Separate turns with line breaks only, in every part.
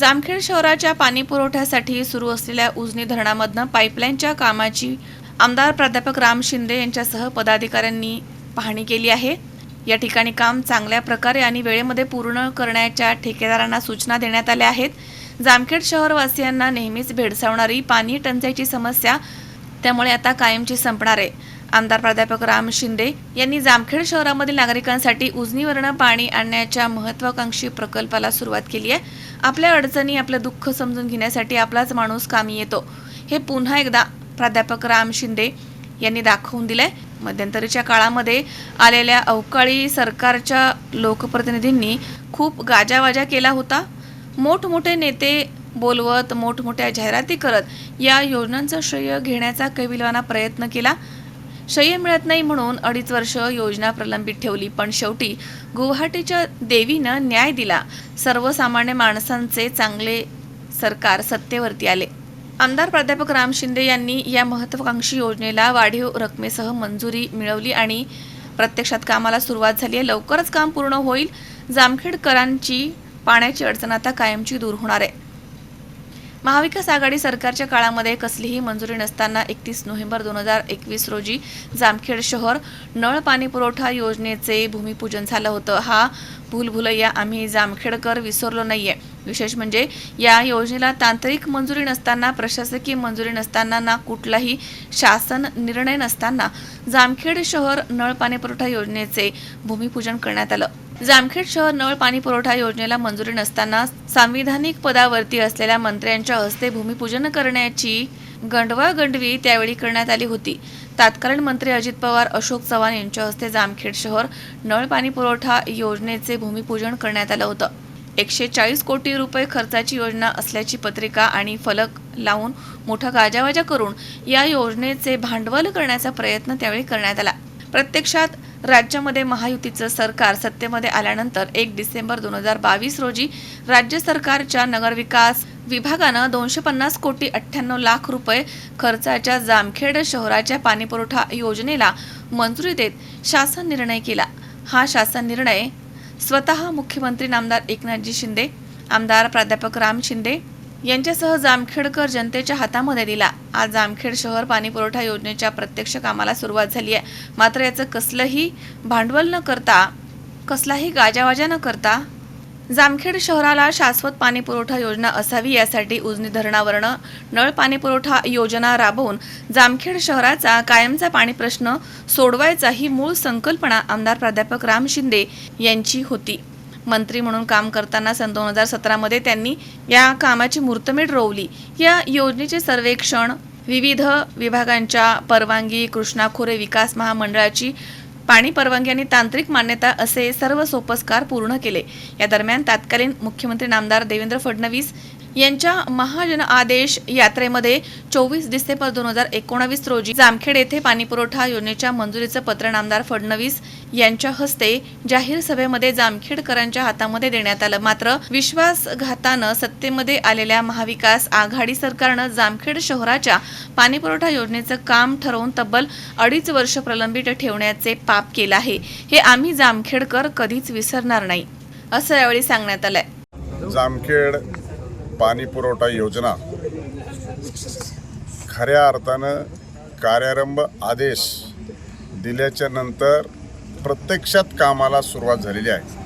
जामखेड शहराच्या पाणी पुरवठ्यासाठी सुरू असलेल्या उजनी धरणामधनं पाईपलाईनच्या कामाची आमदार प्राध्यापक राम शिंदे यांच्यासह पदाधिकाऱ्यांनी पाहणी केली आहे. या ठिकाणी काम चांगल्या प्रकारे आणि वेळेमध्ये पूर्ण करण्याच्या ठेकेदारांना सूचना देण्यात आल्या आहेत. जामखेड शहरवासियांना नेहमीच भेडसावणारी पाणी टंचाईची समस्या त्यामुळे आता कायमची संपणार आहे. आमदार प्राध्यापक राम शिंदे यांनी जामखेड शहरामधील नागरिकांसाठी उजनीवरण पाणी आणण्याच्या महत्वाकांक्षी प्रकल्पाला सुरुवात केली आहे. आपल्या अडचणी आपलं दुःख समजून घेण्यासाठी आपलाच माणूस कामी येतो. हे पुन्हा एकदा प्राध्यापक राम शिंदे यांनी दाखवून दिलंय. मध्यंतरीच्या काळामध्ये आलेल्या अवकाळी सरकारच्या लोकप्रतिनिधींनी खूप गाजावाजा केला होता. मोठमोठे नेते बोलवत मोठमोठ्या जाहिराती करत या योजनांचं श्रेय घेण्याचा कैविलवाना प्रयत्न केला. श्रेय मिळत नाही म्हणून अडीच वर्ष योजना प्रलंबित ठेवली पण शेवटी गुवाहाटीच्या देवीनं न्याय दिला. सर्वसामान्य माणसांचे चांगले सरकार सत्तेवरती आले. आमदार प्राध्यापक राम शिंदे यांनी या महत्वाकांक्षी योजनेला वाढीव रकमेसह मंजुरी मिळवली आणि प्रत्यक्षात कामाला सुरुवात झाली आहे. लवकरच काम पूर्ण होईल. जामखेडकरांची पाण्याची अडचण आता कायमची दूर होणार आहे. महाविकास आघाडी सरकारच्या काळामध्ये कसलीही मंजुरी नसताना एकतीस नोव्हेंबर दोन हजार एकवीस रोजी जामखेड शहर नळ पाणी पुरवठा योजनेचे भूमिपूजन झालं होतं. हा भूलभुलैया आम्ही जामखेडकर विसरलो नाहीये. विशेष म्हणजे या योजनेला तांत्रिक मंजुरी नसताना प्रशासकीय मंजुरी नसताना ना कुठलाही शासन निर्णय नसताना जामखेड शहर नळ पाणी पुरवठा योजनेचे भूमिपूजन करण्यात आलं. जामखेड शहर नळ पाणी पुरवठा योजनेला मंजुरी नसताना सांविधानिक पदावरती असलेल्या मंत्र्यांच्या हस्ते भूमिपूजन करण्याची गंडवागंडवी त्यावेळी करण्यात आली होती. तत्कालीन मंत्री अजित पवार अशोक चव्हाण यांच्या हस्ते जामखेड शहर नळ पाणी पुरवठा योजनेचे भूमिपूजन करण्यात आलं होतं. एकशे चाळीस कोटी रुपये खर्चाची योजना असल्याची पत्रिका आणि फलक लावून मोठा गाजावाजा करून या योजनेचे भांडवल करण्याचा प्रयत्न त्यावेळी करण्यात आला. प्रत्यक्षात राज्यामध्ये महायुतीचं सरकार सत्तेमध्ये आल्यानंतर एक डिसेंबर दोन हजार बावीस रोजी राज्य सरकारच्या नगरविकास विभागानं दोनशे पन्नास कोटी अठ्ठ्याण्णव लाख रुपये खर्चाच्या जामखेड शहराच्या पाणीपुरवठा योजनेला मंजुरी देत शासन निर्णय केला. हा शासन निर्णय स्वतः मुख्यमंत्री नामदार एकनाथजी शिंदे आमदार प्राध्यापक राम शिंदे यांच्यासह जामखेडकर जनतेच्या हातामध्ये दिला. आज जामखेड शहर पाणीपुरवठा योजनेच्या प्रत्यक्ष कामाला सुरुवात झाली आहे. मात्र याचं कसलंही भांडवल न करता कसलाही गाजावाजा न करता जामखेड शहराला शाश्वत पाणी पुरवठा योजना असावी यासाठी उजनी धरणावरनं नळ पाणी पुरवठा योजना राबवून जामखेड शहराचा कायमचा पाणी प्रश्न सोडवायचा ही मूळ संकल्पना आमदार प्राध्यापक राम शिंदे यांची होती. मंत्री म्हणून काम करताना सन दोन हजार सतरामध्ये त्यांनी या कामाची मूर्तमेढ रोवली. या योजनेचे सर्वेक्षण विविध विभागांच्या परवानगी कृष्णा खोरे विकास महामंडळाची पाणी परवानगी आणि तांत्रिक मान्यता असे सर्व सोपस्कार पूर्ण केले. या दरम्यान तत्कालीन मुख्यमंत्री नामदार देवेंद्र फडणवीस यांच्या महाजन आदेश यात्रेमध्ये चोवीस डिसेंबर दोन हजार एकोणावीस रोजी जामखेड येथे पाणीपुरवठा योजनेच्या मंजुरीचं पत्र नामदार फडणवीस यांच्या हस्ते जाहीर सभेमध्ये जामखेडकरांच्या हातामध्ये देण्यात आलं. मात्र विश्वासघातानं सत्तेमध्ये आलेल्या महाविकास आघाडी सरकारनं जामखेड शहराच्या पाणीपुरवठा योजनेचं काम ठरवून तब्बल अडीच वर्ष प्रलंबित ठेवण्याचे पाप केलं आहे. हे आम्ही जामखेडकर कधीच विसरणार नाही असं यावेळी सांगण्यात आलंय.
जामखेड पाणी पुरवठा योजना. खऱ्या अर्थानं कार्यारंभ आदेश दिल्याच्या नंतर प्रत्यक्षात कामाला सुरुवात झालेली आहे.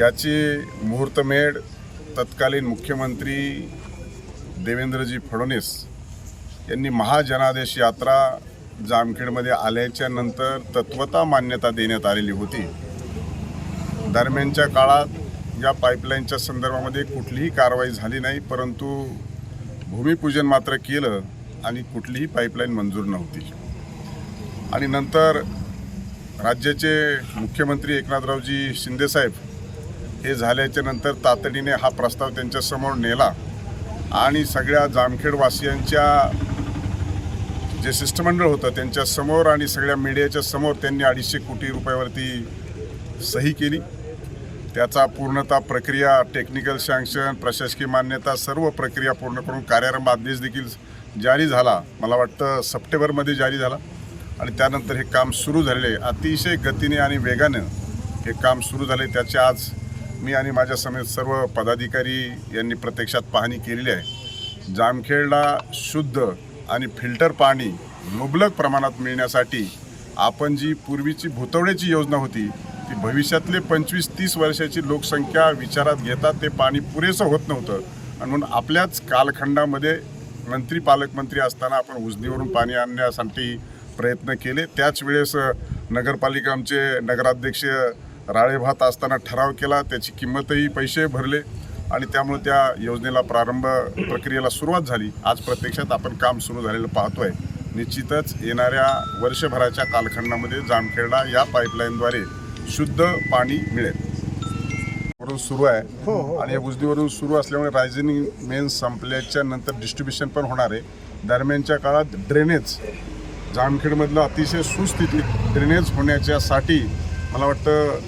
याची मुहूर्तमेढ तत्कालीन मुख्यमंत्री देवेंद्रजी फडणवीस यांनी महाजनादेश यात्रा जामखेडमध्ये आल्याच्यानंतर तत्वता मान्यता देण्यात आलेली होती. दरम्यानच्या काळात या पाईपलाईनच्या संदर्भामध्ये कुठलीही कारवाई झाली नाही परंतु भूमिपूजन मात्र केलं आणि कुठलीही पाईपलाईन मंजूर नव्हती. आणि नंतर राज्याचे मुख्यमंत्री एकनाथरावजी शिंदेसाहेब हे झाल्याच्यानंतर तातडीने हा प्रस्ताव त्यांच्यासमोर नेला आणि सगळ्या जामखेडवासियांच्या जे शिष्टमंडळ होतं त्यांच्यासमोर आणि सगळ्या मीडियाच्या समोर त्यांनी अडीचशे कोटी रुपयावरती सही केली. त्याचा पूर्णतः प्रक्रिया टेक्निकल सँक्शन प्रशासकीय मान्यता सर्व प्रक्रिया पूर्ण करून कार्यारंभ आदेश देखील जारी झाला. मला वाटतं सप्टेंबरमध्ये जारी झाला. आणि त्यानंतर हे काम सुरू झालेले आहे. अतिशय गतीने आणि वेगानं हे काम सुरू झाले. त्याचे आज मी आणि माझ्या समेत सर्व पदाधिकारी यांनी प्रत्यक्षात पाहणी केलेली आहे. जामखेडला शुद्ध आणि फिल्टर पाणी मुबलक प्रमाणात मिळण्यासाठी आपण जी पूर्वीची भुतवड्याची योजना होती ती भविष्यातले पंचवीस तीस वर्षाची लोकसंख्या विचारात घेता ते पाणी पुरेसं होत नव्हतं. आणि म्हणून आपल्याच कालखंडामध्ये मंत्री पालकमंत्री असताना आपण उजनीवरून पाणी आणण्यासाठी प्रयत्न केले. त्याच वेळेस नगरपालिका आमचे नगराध्यक्ष राळेभात असताना ठराव केला. त्याची किंमतही पैसे भरले आणि त्यामुळे त्या योजनेला प्रारंभ प्रक्रियेला सुरुवात झाली. आज प्रत्यक्षात आपण काम सुरू झालेलं पाहतो आहे निश्चितच येणाऱ्या वर्षभराच्या कालखंडामध्ये जामखेडला या पाईपलाईनद्वारे शुद्ध पाणी मिळेल. वरून सुरू आहे. आणि या उजनीवरून सुरू असल्यामुळे रायझनिंग मेन संपल्याच्या नंतर डिस्ट्रीब्युशन पण होणार आहे. दरम्यानच्या काळात ड्रेनेज जामखेडमधलं अतिशय सुस्थितीत ड्रेनेज होण्याच्यासाठी मला वाटतं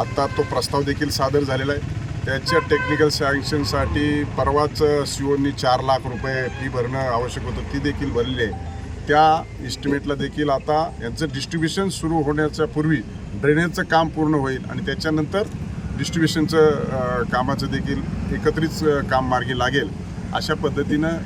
आत्ता तो प्रस्ताव देखील सादर झालेला आहे. त्याच्या टेक्निकल सँक्शनसाठी परवाच सीओनी चार लाख रुपये फी भरणं आवश्यक होतं ती देखील भरली आहे. त्या इस्टिमेटला देखील आता यांचं डिस्ट्रीब्युशन सुरू होण्याच्या पूर्वी ड्रेनेजचं काम पूर्ण होईल आणि त्याच्यानंतर डिस्ट्रीब्युशनचं कामाचं देखील एकत्रित काम मार्गी लागेल. अशा पद्धतीनं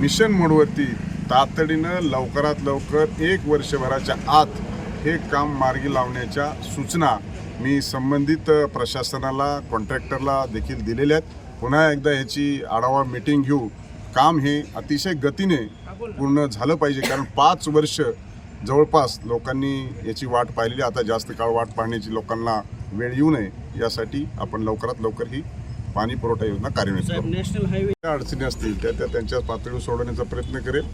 मिशन मोडवरती तातडीनं लवकरात लवकर एक वर्षभराच्या आत हे काम मार्गी लावण्याच्या सूचना मी संबंधित प्रशासनाला कॉन्ट्रॅक्टरला देखील दिलेल्या आहेत. पुन्हा एकदा ह्याची आढावा मीटिंग घेऊ. काम हे अतिशय गतीने पूर्ण झालं पाहिजे कारण पाच वर्ष जवळपास लोकांनी याची वाट पाहिलेली आता जास्त काळ वाट पाहण्याची लोकांना वेळ येऊ नये यासाठी आपण लवकरात लवकर ही पाणी पुरवठा योजना कार्यान्वित करू.
नॅशनल हायवे
ज्या अडचणी असतील त्या त्या त्यांच्या पातळीवर सोडवण्याचा प्रयत्न करेल.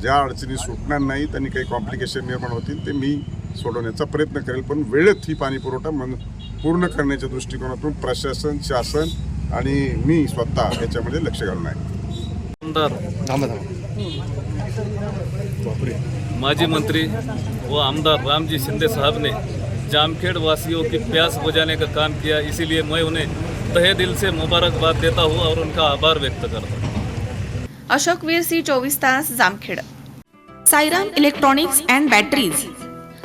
ज्या अडचणी सुटणार नाहीत आणि काही कॉम्प्लिकेशन निर्माण होतील ते मी सोडवण्याचा प्रयत्न करेल. पण वेळेत ही पाणी पुरवठा मन पूर्ण करण्याच्या दृष्टिकोनातून प्रशासन शासन आणि मी स्वतः याच्यामध्ये लक्ष घालून आहे.
माजी मंत्री व आमदार रामजी शिंदे साहब ने जामखेड़ वासियों की प्यास बुझाने का काम किया, इसीलिए मैं उन्हें तहे दिल से मुबारकबाद देता हूँ और उनका आभार व्यक्त करता हूँ।
अशोक वीर सी चौबीस तास Jamkhed. Sairam electronics and batteries.